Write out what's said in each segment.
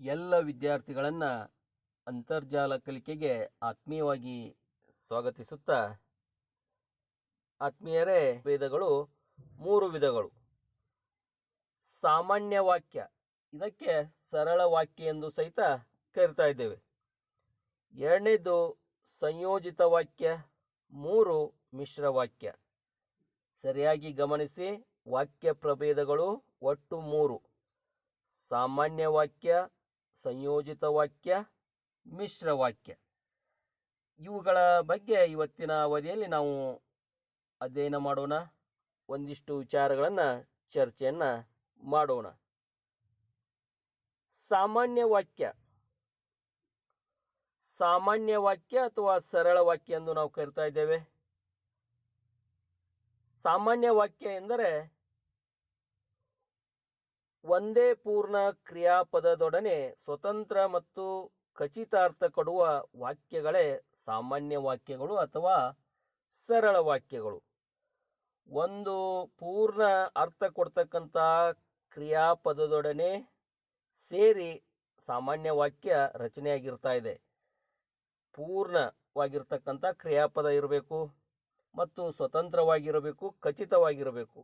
ಎಲ್ಲ ವಿದ್ಯಾರ್ಥಿಗಳನ್ನು ಅಂತರ್ಜಾಲ ಕಲಿಕೆಗೆ ಆತ್ಮೀಯವಾಗಿ ಸ್ವಾಗತಿಸುತ್ತಾ, ಆತ್ಮೀಯರೇ, ವೇದಗಳು ಮೂರು ವಿಧಗಳು. ಸಾಮಾನ್ಯ ವಾಕ್ಯ. ಇದಕ್ಕೆ ಸರಳ ವಾಕ್ಯ ಎಂದು ಸಹಿತ ಕರಿತಾ ಇದ್ದೇವೆ. ಎರಡನೇದು ಸಂಯೋಜಿತ ವಾಕ್ಯ, ಮೂರು ಮಿಶ್ರ ವಾಕ್ಯ. ಸರಿಯಾಗಿ ಗಮನಿಸಿ, ವಾಕ್ಯ ಪ್ರಭೇದಗಳು ಒಟ್ಟು ಮೂರು. ಸಾಮಾನ್ಯ ವಾಕ್ಯ ಸಂಯೋಜಿತ ವಾಕ್ಯ, ಮಿಶ್ರ ವಾಕ್ಯ. ಇವುಗಳ ಬಗ್ಗೆ ಇವತ್ತಿನ ಅವಧಿಯಲ್ಲಿ ನಾವು ಅಧ್ಯಯನ ಮಾಡೋಣ. ಒಂದಿಷ್ಟು ವಿಚಾರಗಳನ್ನು, ಚರ್ಚೆಯನ್ನು ಮಾಡೋಣ. ಸಾಮಾನ್ಯ ವಾಕ್ಯ. ಸಾಮಾನ್ಯ ವಾಕ್ಯ ಅಥವಾ ಸರಳ ವಾಕ್ಯ ಎಂದು ನಾವು ಕರಿತಾ ಇದ್ದೇವೆ. ಸಾಮಾನ್ಯ ವಾಕ್ಯ ಎಂದರೆ ಒಂದೇ ಪೂರ್ಣ ಕ್ರಿಯಾಪದದೊಡನೆ ಸ್ವತಂತ್ರ ಮತ್ತು ಖಚಿತಾರ್ಥ ಕೊಡುವ ವಾಕ್ಯಗಳೇ ಸಾಮಾನ್ಯ ವಾಕ್ಯಗಳು ಅಥವಾ ಸರಳ ವಾಕ್ಯಗಳು. ಒಂದು ಪೂರ್ಣ ಅರ್ಥ ಕೊಡ್ತಕ್ಕಂಥ ಕ್ರಿಯಾಪದದೊಡನೆ ಸೇರಿ ಸಾಮಾನ್ಯ ವಾಕ್ಯ ರಚನೆಯಾಗಿರ್ತಾ ಇದೆ. ಪೂರ್ಣವಾಗಿರ್ತಕ್ಕಂಥ ಕ್ರಿಯಾಪದ ಇರಬೇಕು ಮತ್ತು ಸ್ವತಂತ್ರವಾಗಿರಬೇಕು, ಖಚಿತವಾಗಿರಬೇಕು.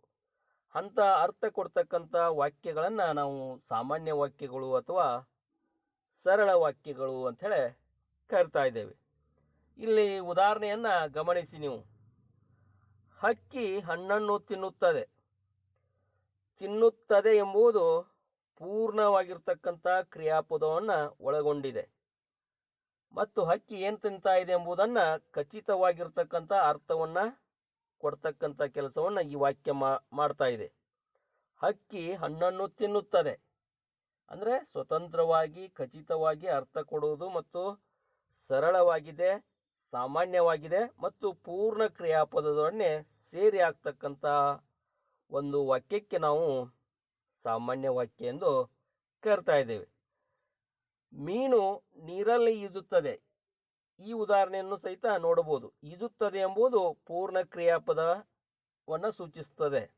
ಅಂಥ ಅರ್ಥ ಕೊಡ್ತಕ್ಕಂಥ ವಾಕ್ಯಗಳನ್ನು ನಾವು ಸಾಮಾನ್ಯ ವಾಕ್ಯಗಳು ಅಥವಾ ಸರಳ ವಾಕ್ಯಗಳು ಅಂಥೇಳಿ ಕರಿತಾ ಇದ್ದೇವೆ. ಇಲ್ಲಿ ಉದಾಹರಣೆಯನ್ನು ಗಮನಿಸಿ ನೀವು. ಹಕ್ಕಿ ಹಣ್ಣನ್ನು ತಿನ್ನುತ್ತದೆ. ತಿನ್ನುತ್ತದೆ ಎಂಬುದು ಪೂರ್ಣವಾಗಿರ್ತಕ್ಕಂಥ ಕ್ರಿಯಾಪದವನ್ನು ಒಳಗೊಂಡಿದೆ. ಮತ್ತು ಹಕ್ಕಿ ಏನು ತಿಂತಾ ಇದೆ ಎಂಬುದನ್ನು ಖಚಿತವಾಗಿರ್ತಕ್ಕಂಥ ಅರ್ಥವನ್ನು ಕೊಡ್ತಕ್ಕಂಥ ಕೆಲಸವನ್ನು ಈ ವಾಕ್ಯ ಮಾಡ್ತಾ ಇದೆ. ಹಕ್ಕಿ ಹಣ್ಣನ್ನು ತಿನ್ನುತ್ತದೆ. ಅಂದರೆ ಸ್ವತಂತ್ರವಾಗಿ, ಖಚಿತವಾಗಿ ಅರ್ಥ ಕೊಡುವುದು ಮತ್ತು ಸರಳವಾಗಿದೆ, ಸಾಮಾನ್ಯವಾಗಿದೆ ಮತ್ತು ಪೂರ್ಣ ಕ್ರಿಯಾಪದದೊಡನೆ ಸೇರಿ ಆಗ್ತಕ್ಕಂಥ ಒಂದು ವಾಕ್ಯಕ್ಕೆ ನಾವು ಸಾಮಾನ್ಯ ವಾಕ್ಯ ಎಂದು ಕರಿತಾ ಇದ್ದೇವೆ. ಮೀನು ನೀರಲ್ಲಿ ಈಜುತ್ತದೆ. ಈ ಉದಾಹರಣೆಯನ್ನು ಸಹಿತ ನೋಡಬಹುದು. ಈಜುತ್ತದೆ ಎಂಬುದು ಪೂರ್ಣ ಕ್ರಿಯಾಪದವನ್ನು ಸೂಚಿಸುತ್ತದೆ.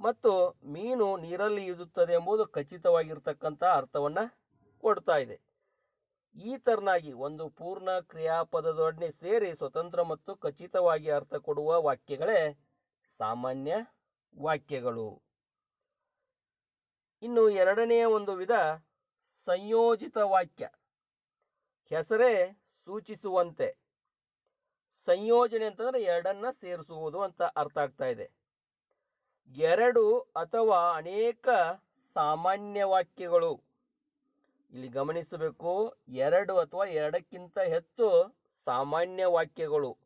ಮತ್ತು ಮೀನು ನೀರಲ್ಲಿ ಈಜುತ್ತದೆ ಎಂಬುದು ಖಚಿತವಾಗಿರ್ತಕ್ಕಂಥ ಅರ್ಥವನ್ನು ಕೊಡ್ತಾ ಇದೆ. ಈ ತರನಾಗಿ ಒಂದು ಪೂರ್ಣ ಕ್ರಿಯಾಪದದೊಡನೆ ಸೇರಿ ಸ್ವತಂತ್ರ ಮತ್ತು ಖಚಿತವಾಗಿ ಅರ್ಥ ಕೊಡುವ ವಾಕ್ಯಗಳೇ ಸಾಮಾನ್ಯ ವಾಕ್ಯಗಳು. ಇನ್ನು ಎರಡನೆಯ ಒಂದು ವಿಧ ಸಂಯೋಜಿತ ವಾಕ್ಯ. ಹೆಸರೇ ಸೂಚಿಸುವಂತೆ. ಸಂಯೋಜನೆ ಅಂತಂದ್ರೆ ಎರಡನ್ನ ಸೇರಿಸುವುದು ಅಂತ ಅರ್ಥ ಆಗ್ತಾ ಇದೆ. ಎರಡು ಅಥವಾ ಅನೇಕ ಸಾಮಾನ್ಯ ವಾಕ್ಯಗಳು. ಇಲ್ಲಿ ಗಮನಿಸಬೇಕು, ಎರಡು ಅಥವಾ ಎರಡಕ್ಕಿಂತ ಹೆಚ್ಚು ಸಾಮಾನ್ಯ ವಾಕ್ಯಗಳು.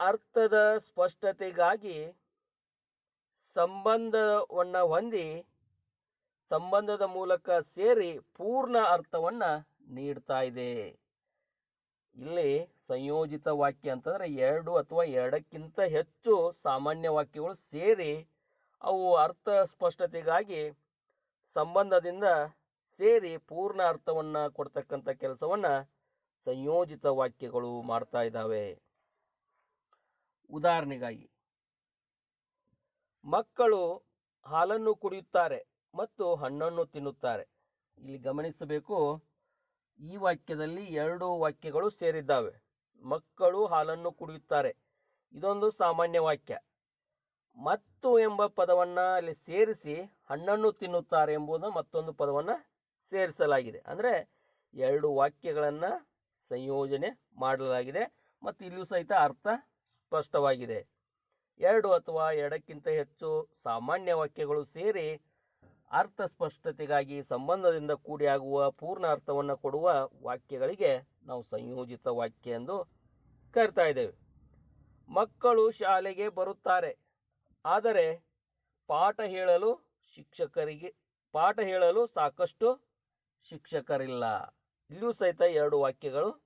ಅರ್ಥದ ಸ್ಪಷ್ಟತೆಗಾಗಿ ಸಂಬಂಧವನ್ನು ಹೊಂದಿ ಸಂಬಂಧದ ಮೂಲಕ ಸೇರಿ ಪೂರ್ಣ ಅರ್ಥವನ್ನ ನೀಡ್ತಾ ಇದೆ. ಇಲ್ಲಿ ಸಂಯೋಜಿತ ವಾಕ್ಯ ಅಂತಂದರೆ ಎರಡು ಅಥವಾ ಎರಡಕ್ಕಿಂತ ಹೆಚ್ಚು ಸಾಮಾನ್ಯ ವಾಕ್ಯಗಳು ಸೇರಿ ಅವು ಅರ್ಥ ಸ್ಪಷ್ಟತೆಗಾಗಿ ಸಂಬಂಧದಿಂದ ಸೇರಿ ಪೂರ್ಣ ಅರ್ಥವನ್ನು ಕೊಡ್ತಕ್ಕಂಥ ಕೆಲಸವನ್ನು ಸಂಯೋಜಿತ ವಾಕ್ಯಗಳು ಮಾಡ್ತಾ ಇದ್ದಾವೆ. ಉದಾಹರಣೆಗಾಗಿ, ಮಕ್ಕಳು ಹಾಲನ್ನು ಕುಡಿಯುತ್ತಾರೆ. ಮತ್ತು ಹಣ್ಣನ್ನು ತಿನ್ನುತ್ತಾರೆ. ಇಲ್ಲಿ ಗಮನಿಸಬೇಕು, ಈ ವಾಕ್ಯದಲ್ಲಿ ಎರಡು ವಾಕ್ಯಗಳು ಸೇರಿದ್ದಾವೆ. ಮಕ್ಕಳು ಹಾಲನ್ನು ಕುಡಿಯುತ್ತಾರೆ. ಇದೊಂದು ಸಾಮಾನ್ಯ ವಾಕ್ಯ. ಮತ್ತು ಎಂಬ ಪದವನ್ನು ಅಲ್ಲಿ ಸೇರಿಸಿ ಹಣ್ಣನ್ನು ತಿನ್ನುತ್ತಾರೆ ಎಂಬುದು ಮತ್ತೊಂದು ಪದವನ್ನು ಸೇರಿಸಲಾಗಿದೆ. ಅಂದರೆ ಎರಡು ವಾಕ್ಯಗಳನ್ನು ಸಂಯೋಜನೆ ಮಾಡಲಾಗಿದೆ ಮತ್ತು ಇಲ್ಲಿಯೂ ಸಹಿತ ಅರ್ಥ ಸ್ಪಷ್ಟವಾಗಿದೆ. ಎರಡು ಅಥವಾ ಎರಡಕ್ಕಿಂತ ಹೆಚ್ಚು ಸಾಮಾನ್ಯ ವಾಕ್ಯಗಳು ಸೇರಿ ಅರ್ಥ ಸ್ಪಷ್ಟತೆಗಾಗಿ ಸಂಬಂಧದಿಂದ ಕೂಡಿ ಆಗುವ ಪೂರ್ಣ ಅರ್ಥವನ್ನು ಕೊಡುವ ವಾಕ್ಯಗಳಿಗೆ ನಾವು ಸಂಯೋಜಿತ ವಾಕ್ಯ ಎಂದು ಕರಿತಾ ಇದ್ದೇವೆ. ಮಕ್ಕಳು ಶಾಲೆಗೆ ಬರುತ್ತಾರೆ. ಆದರೆ ಪಾಠ ಹೇಳಲು ಶಿಕ್ಷಕರಿಗೆ, ಪಾಠ ಹೇಳಲು ಸಾಕಷ್ಟು ಶಿಕ್ಷಕರಿಲ್ಲ. ಇಲ್ಲಿಯೂ ಸಹಿತ ಎರಡು ವಾಕ್ಯಗಳು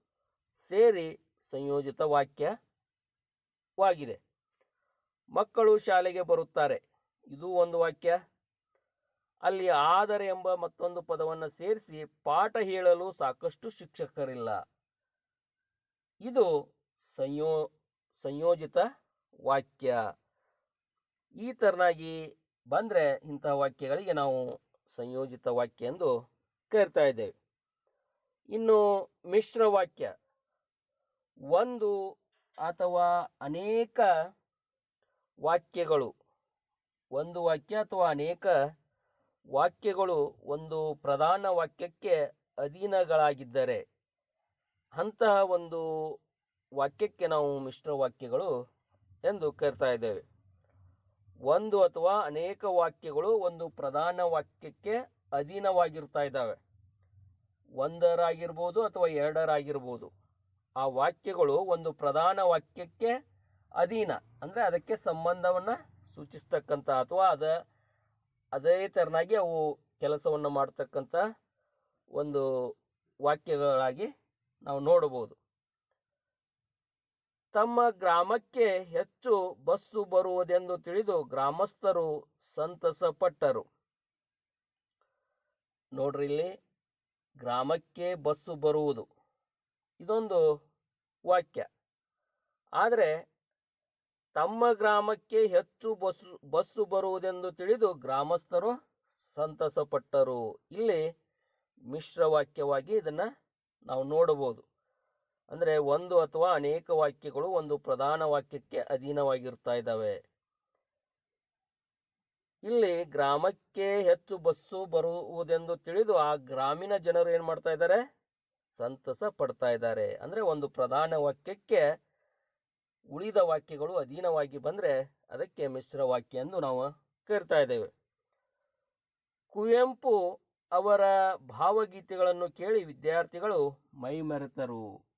ಸೇರಿ ಸಂಯೋಜಿತ ವಾಕ್ಯವಾಗಿದೆ. ಮಕ್ಕಳು ಶಾಲೆಗೆ ಬರುತ್ತಾರೆ. ಇದು ಒಂದು ವಾಕ್ಯ. ಅಲ್ಲಿ ಆದರೆ ಎಂಬ ಮತ್ತೊಂದು ಪದವನ್ನು ಸೇರಿಸಿ ಪಾಠ ಹೇಳಲು ಸಾಕಷ್ಟು ಶಿಕ್ಷಕರಿಲ್ಲ. ಇದು ಸಂಯೋ, ಸಂಯೋಜಿತ ವಾಕ್ಯ. ಈ ಥರನಾಗಿ ಬಂದರೆ ಇಂಥ ವಾಕ್ಯಗಳಿಗೆ ನಾವು ಸಂಯೋಜಿತ ವಾಕ್ಯ ಎಂದು ಕರಿತಾ ಇದ್ದೇವೆ. ಇನ್ನು ಮಿಶ್ರ ವಾಕ್ಯ. ಒಂದು ಅಥವಾ ಅನೇಕ ವಾಕ್ಯಗಳು. ಒಂದು ವಾಕ್ಯ ಅಥವಾ ಅನೇಕ ವಾಕ್ಯಗಳು ಒಂದು ಪ್ರಧಾನ ವಾಕ್ಯಕ್ಕೆ ಅಧೀನಗಳಾಗಿದ್ದರೆ, ಅಂತಹ ಒಂದು ವಾಕ್ಯಕ್ಕೆ ನಾವು ಮಿಶ್ರ ವಾಕ್ಯಗಳು ಎಂದು ಕರಿತಾ ಇದ್ದೇವೆ. ಒಂದು ಅಥವಾ ಅನೇಕ ವಾಕ್ಯಗಳು ಒಂದು ಪ್ರಧಾನ ವಾಕ್ಯಕ್ಕೆ ಅಧೀನವಾಗಿರ್ತಾ ಇದ್ದಾವೆ. ಒಂದರಾಗಿರ್ಬೋದು ಅಥವಾ ಎರಡರಾಗಿರ್ಬೋದು. ಆ ವಾಕ್ಯಗಳು ಒಂದು ಪ್ರಧಾನ ವಾಕ್ಯಕ್ಕೆ ಅಧೀನ, ಅಂದರೆ ಅದಕ್ಕೆ ಸಂಬಂಧವನ್ನು ಸೂಚಿಸ್ತಕ್ಕಂಥ ಅಥವಾ ಅದ ಅದೇ ತೆರನಾಗಿ ಅವು ಕೆಲಸವನ್ನು ಮಾಡ್ತಕ್ಕಂಥ ಒಂದು ವಾಕ್ಯಗಳಾಗಿ ನಾವು ನೋಡಬಹುದು. ತಮ್ಮ ಗ್ರಾಮಕ್ಕೆ ಹೆಚ್ಚು ಬಸ್ಸು ಬರುವುದೆಂದು ತಿಳಿದು ಗ್ರಾಮಸ್ಥರು ಸಂತಸಪಟ್ಟರು. ನೋಡ್ರಿ ಇಲ್ಲಿ, ಗ್ರಾಮಕ್ಕೆ ಬಸ್ಸು ಬರುವುದು. ಇದೊಂದು ವಾಕ್ಯ. ಆದರೆ ತಮ್ಮ ಗ್ರಾಮಕ್ಕೆ ಹೆಚ್ಚು ಬಸ್ಸು ಬಸ್ಸು ಬರುವುದೆಂದು ತಿಳಿದು ಗ್ರಾಮಸ್ಥರು ಸಂತಸಪಟ್ಟರು. ಇಲ್ಲಿ ಮಿಶ್ರ ವಾಕ್ಯವಾಗಿ ಇದನ್ನು ನಾವು ನೋಡಬಹುದು. ಅಂದರೆ ಒಂದು ಅಥವಾ ಅನೇಕ ವಾಕ್ಯಗಳು ಒಂದು ಪ್ರಧಾನ ವಾಕ್ಯಕ್ಕೆ ಅಧೀನವಾಗಿರ್ತಾ ಇದ್ದಾವೆ. ಇಲ್ಲಿ ಗ್ರಾಮಕ್ಕೆ ಹೆಚ್ಚು ಬಸ್ಸು ಬರುವುದೆಂದು ತಿಳಿದು ಆ ಗ್ರಾಮೀಣ ಜನರು ಏನು ಮಾಡ್ತಾ ಇದ್ದಾರೆ? ಸಂತಸ ಪಡ್ತಾ ಇದ್ದಾರೆ. ಅಂದರೆ ಒಂದು ಪ್ರಧಾನ ವಾಕ್ಯಕ್ಕೆ ಉಳಿದ ವಾಕ್ಯಗಳು ಅಧೀನವಾಗಿ ಬಂದರೆ ಅದಕ್ಕೆ ಮಿಶ್ರ ವಾಕ್ಯ ಎಂದು ನಾವು ಕರಿತಾ ಇದ್ದೇವೆ. ಕುವೆಂಪು ಅವರ ಭಾವಗೀತೆಗಳನ್ನು ಕೇಳಿ ವಿದ್ಯಾರ್ಥಿಗಳು ಮೈಮರೆತರು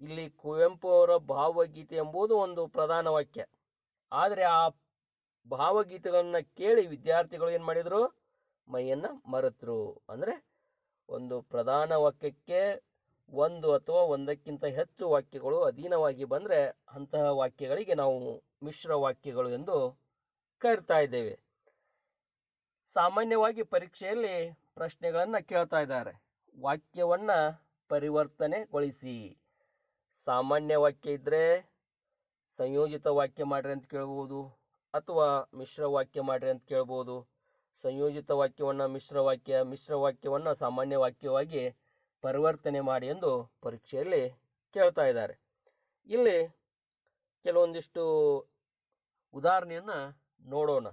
ಇಲ್ಲಿ ಕುವೆಂಪು ಅವರ ಭಾವಗೀತೆ ಎಂಬುದು ಒಂದು ಪ್ರಧಾನ ವಾಕ್ಯ. ಆದರೆ ಆ ಭಾವಗೀತೆಗಳನ್ನು ಕೇಳಿ ವಿದ್ಯಾರ್ಥಿಗಳು ಏನು ಮಾಡಿದರು? ಮೈಯನ್ನು ಮರೆತರು. ಅಂದರೆ ಒಂದು ಪ್ರಧಾನ ವಾಕ್ಯಕ್ಕೆ ಒಂದು ಅಥವಾ ಒಂದಕ್ಕಿಂತ ಹೆಚ್ಚು ವಾಕ್ಯಗಳು ಅಧೀನವಾಗಿ ಬಂದರೆ ಅಂತಹ ವಾಕ್ಯಗಳಿಗೆ ನಾವು ಮಿಶ್ರ ವಾಕ್ಯಗಳು ಎಂದು ಕರಿತಾ ಇದ್ದೇವೆ. ಸಾಮಾನ್ಯವಾಗಿ ಪರೀಕ್ಷೆಯಲ್ಲಿ ಪ್ರಶ್ನೆಗಳನ್ನು ಕೇಳ್ತಾ ಇದ್ದಾರೆ. ವಾಕ್ಯವನ್ನು ಪರಿವರ್ತನೆಗೊಳಿಸಿ. ಸಾಮಾನ್ಯ ವಾಕ್ಯ ಇದ್ದರೆ ಸಂಯೋಜಿತ ವಾಕ್ಯ ಮಾಡ್ರಿ ಅಂತ ಕೇಳ್ಬೋದು ಅಥವಾ ಮಿಶ್ರ ವಾಕ್ಯ ಮಾಡ್ರಿ ಅಂತ ಕೇಳ್ಬೋದು. ಸಂಯೋಜಿತ ವಾಕ್ಯವನ್ನು ಮಿಶ್ರ ವಾಕ್ಯ, ಮಿಶ್ರ ವಾಕ್ಯವನ್ನು ಸಾಮಾನ್ಯ ವಾಕ್ಯವಾಗಿ ಪರಿವರ್ತನೆ ಮಾಡಿ ಎಂದು ಪರೀಕ್ಷೆಯಲ್ಲಿ ಕೇಳ್ತಾ ಇದ್ದಾರೆ. ಇಲ್ಲಿ ಕೆಲವೊಂದಿಷ್ಟು ಉದಾಹರಣೆಯನ್ನು ನೋಡೋಣ.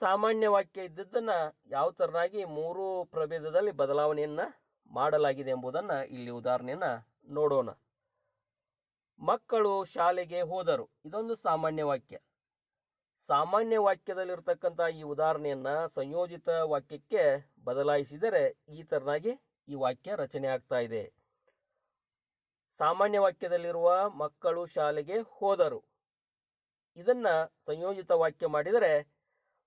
ಸಾಮಾನ್ಯ ವಾಕ್ಯ ಇದ್ದದ್ದನ್ನು ಯಾವ ಥರನಾಗಿ ಮೂರು ಪ್ರಭೇದದಲ್ಲಿ ಬದಲಾವಣೆಯನ್ನು ಮಾಡಲಾಗಿದೆ ಎಂಬುದನ್ನು ಇಲ್ಲಿ ಉದಾಹರಣೆಯನ್ನು ನೋಡೋಣ. ಮಕ್ಕಳು ಶಾಲೆಗೆ ಹೋದರು. ಇದೊಂದು ಸಾಮಾನ್ಯ ವಾಕ್ಯ. ಸಾಮಾನ್ಯ ವಾಕ್ಯದಲ್ಲಿರ್ತಕ್ಕಂಥ ಈ ಉದಾಹರಣೆಯನ್ನ ಸಂಯೋಜಿತ ವಾಕ್ಯಕ್ಕೆ ಬದಲಾಯಿಸಿದರೆ ಈ ತರನಾಗಿ ಈ ವಾಕ್ಯ ರಚನೆ ಆಗ್ತಾ ಇದೆ. ಸಾಮಾನ್ಯ ವಾಕ್ಯದಲ್ಲಿರುವ ಮಕ್ಕಳು ಶಾಲೆಗೆ ಹೋದರು. ಇದನ್ನು ಸಂಯೋಜಿತ ವಾಕ್ಯ ಮಾಡಿದರೆ,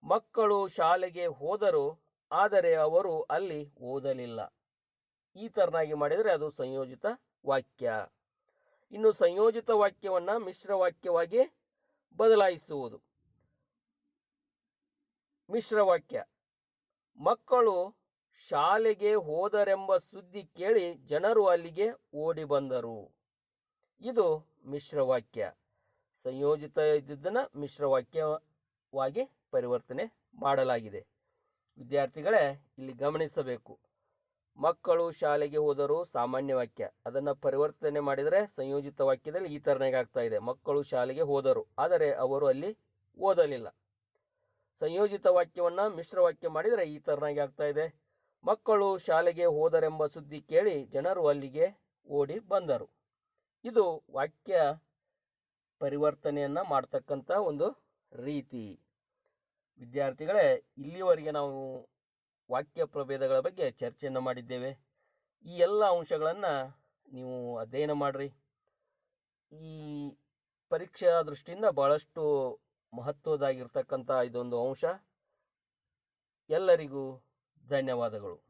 ಮಕ್ಕಳು ಶಾಲೆಗೆ ಹೋದರು, ಆದರೆ ಅವರು ಅಲ್ಲಿ ಓದಲಿಲ್ಲ. ಈ ತರನಾಗಿ ಮಾಡಿದರೆ ಅದು ಸಂಯೋಜಿತ ವಾಕ್ಯ. ಇನ್ನು ಸಂಯೋಜಿತ ವಾಕ್ಯವನ್ನ ಮಿಶ್ರ ವಾಕ್ಯವಾಗಿ ಬದಲಾಯಿಸುವುದು. ಮಿಶ್ರ ವಾಕ್ಯ. ಮಕ್ಕಳು ಶಾಲೆಗೆ ಹೋದರೆಂಬ ಸುದ್ದಿ ಕೇಳಿ ಜನರು ಅಲ್ಲಿಗೆ ಓಡಿ ಬಂದರು. ಇದು ಮಿಶ್ರ ವಾಕ್ಯ. ಸಂಯೋಜಿತ ಇದ್ದಿದ್ದನ್ನು ಮಿಶ್ರ ವಾಕ್ಯವಾಗಿ ಪರಿವರ್ತನೆ ಮಾಡಲಾಗಿದೆ. ವಿದ್ಯಾರ್ಥಿಗಳೇ, ಇಲ್ಲಿ ಗಮನಿಸಬೇಕು. ಮಕ್ಕಳು ಶಾಲೆಗೆ ಹೋದರು ಸಾಮಾನ್ಯ ವಾಕ್ಯ. ಅದನ್ನು ಪರಿವರ್ತನೆ ಮಾಡಿದರೆ ಸಂಯೋಜಿತ ವಾಕ್ಯದಲ್ಲಿ ಈ ಥರನಾಗಿ ಆಗ್ತಾ ಇದೆ. ಮಕ್ಕಳು ಶಾಲೆಗೆ ಹೋದರು, ಆದರೆ ಅವರು ಅಲ್ಲಿ ಓದಲಿಲ್ಲ. ಸಂಯೋಜಿತ ವಾಕ್ಯವನ್ನು ಮಿಶ್ರ ವಾಕ್ಯ ಮಾಡಿದರೆ ಈ ಥರನಾಗಿ ಆಗ್ತಾ ಇದೆ. ಮಕ್ಕಳು ಶಾಲೆಗೆ ಹೋದರೆಂಬ ಸುದ್ದಿ ಕೇಳಿ ಜನರು ಅಲ್ಲಿಗೆ ಓಡಿ ಬಂದರು. ಇದು ವಾಕ್ಯ ಪರಿವರ್ತನೆಯನ್ನು ಮಾಡ್ತಕ್ಕಂಥ ಒಂದು ರೀತಿ. ವಿದ್ಯಾರ್ಥಿಗಳೇ, ಇಲ್ಲಿವರೆಗೆ ನಾವು ವಾಕ್ಯ ಪ್ರಭೇದಗಳ ಬಗ್ಗೆ ಚರ್ಚೆಯನ್ನು ಮಾಡಿದ್ದೇವೆ. ಈ ಎಲ್ಲ ಅಂಶಗಳನ್ನು ನೀವು ಅಧ್ಯಯನ ಮಾಡಿರಿ. ಈ ಪರೀಕ್ಷಾ ದೃಷ್ಟಿಯಿಂದ ಭಾಳಷ್ಟು ಮಹತ್ವದಾಗಿರ್ತಕ್ಕಂಥ ಇದೊಂದು ಅಂಶ. ಎಲ್ಲರಿಗೂ ಧನ್ಯವಾದಗಳು.